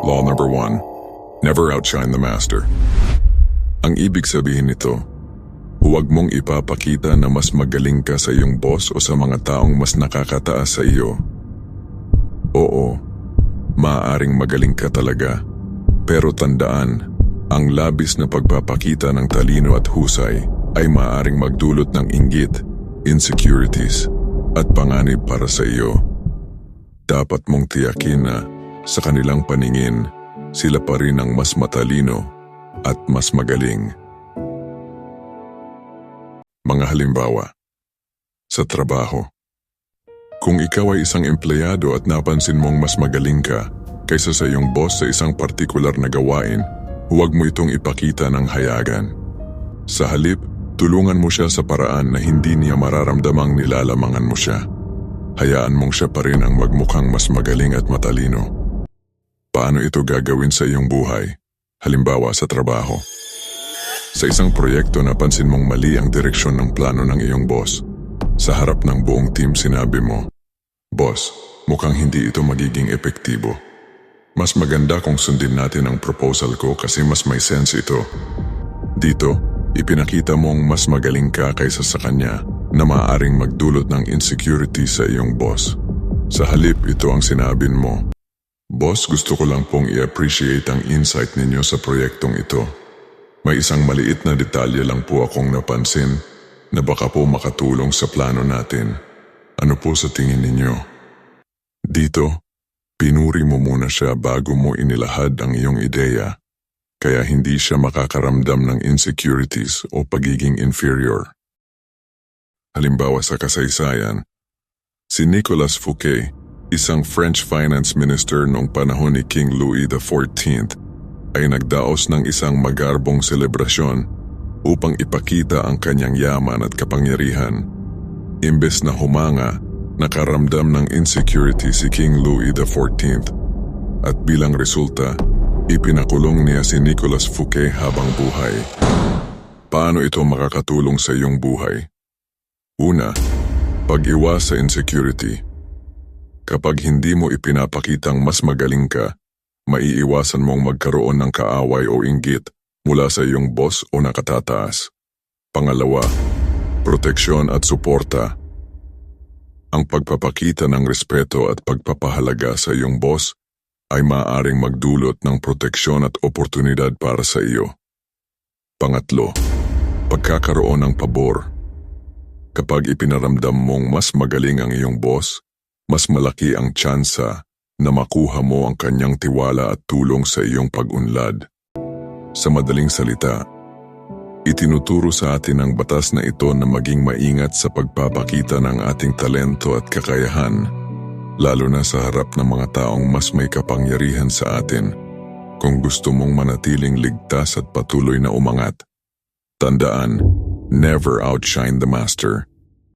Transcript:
Law number one, never outshine the master. Ang ibig sabihin nito, huwag mong ipapakita na mas magaling ka sa iyong boss o sa mga taong mas nakakataas sa iyo. Oo, maaaring magaling ka talaga. Pero tandaan, ang labis na pagpapakita ng talino at husay ay maaaring magdulot ng inggit, insecurities, at panganib para sa iyo. Dapat mong tiyakin na sa kanilang paningin, sila pa rin ang mas matalino at mas magaling. Mga halimbawa, sa trabaho. Kung ikaw ay isang empleyado at napansin mong mas magaling ka kaysa sa iyong boss sa isang partikular na gawain, huwag mo itong ipakita ng hayagan. Sa halip, tulungan mo siya sa paraan na hindi niya mararamdamang nilalamangan mo siya. Hayaan mong siya pa rin ang magmukhang mas magaling at matalino. Paano ito gagawin sa iyong buhay? Halimbawa sa trabaho. Sa isang proyekto napansin mong mali ang direksyon ng plano ng iyong boss. Sa harap ng buong team sinabi mo, Boss, mukhang hindi ito magiging epektibo. Mas maganda kung sundin natin ang proposal ko kasi mas may sense ito. Dito, ipinakita mong mas magaling ka kaysa sa kanya na maaaring magdulot ng insecurity sa iyong boss. Sa halip ito ang sinabin mo, Boss, gusto ko lang pong i-appreciate ang insight ninyo sa proyektong ito. May isang maliit na detalye lang po akong napansin na baka po makatulong sa plano natin. Ano po sa tingin ninyo? Dito, pinuri mo muna siya bago mo inilahad ang iyong ideya, kaya hindi siya makakaramdam ng insecurities o pagiging inferior. Halimbawa sa kasaysayan, si Nicolas Fouquet, isang French finance minister noong panahon ni King Louis XIV, ay nagdaos ng isang magarbong selebrasyon upang ipakita ang kanyang yaman at kapangyarihan. Imbes na humanga, nakaramdam ng insecurity si King Louis XIV at bilang resulta, ipinakulong niya si Nicolas Fouquet habang buhay. Paano ito makakatulong sa iyong buhay? Una, pag-iwas sa insecurity. Kapag hindi mo ipinapakitang mas magaling ka, maiiwasan mong magkaroon ng kaaway o inggit mula sa iyong boss o nakatataas. Pangalawa, proteksyon at suporta. Ang pagpapakita ng respeto at pagpapahalaga sa iyong boss ay maaaring magdulot ng proteksyon at oportunidad para sa iyo. Pangatlo, pagkakaroon ng pabor. Kapag ipinaramdam mong mas magaling ang iyong boss, mas malaki ang tsansa na makuha mo ang kanyang tiwala at tulong sa iyong pag-unlad. Sa madaling salita, itinuturo sa atin ang batas na ito na maging maingat sa pagpapakita ng ating talento at kakayahan, lalo na sa harap ng mga taong mas may kapangyarihan sa atin kung gusto mong manatiling ligtas at patuloy na umangat. Tandaan, never outshine the master.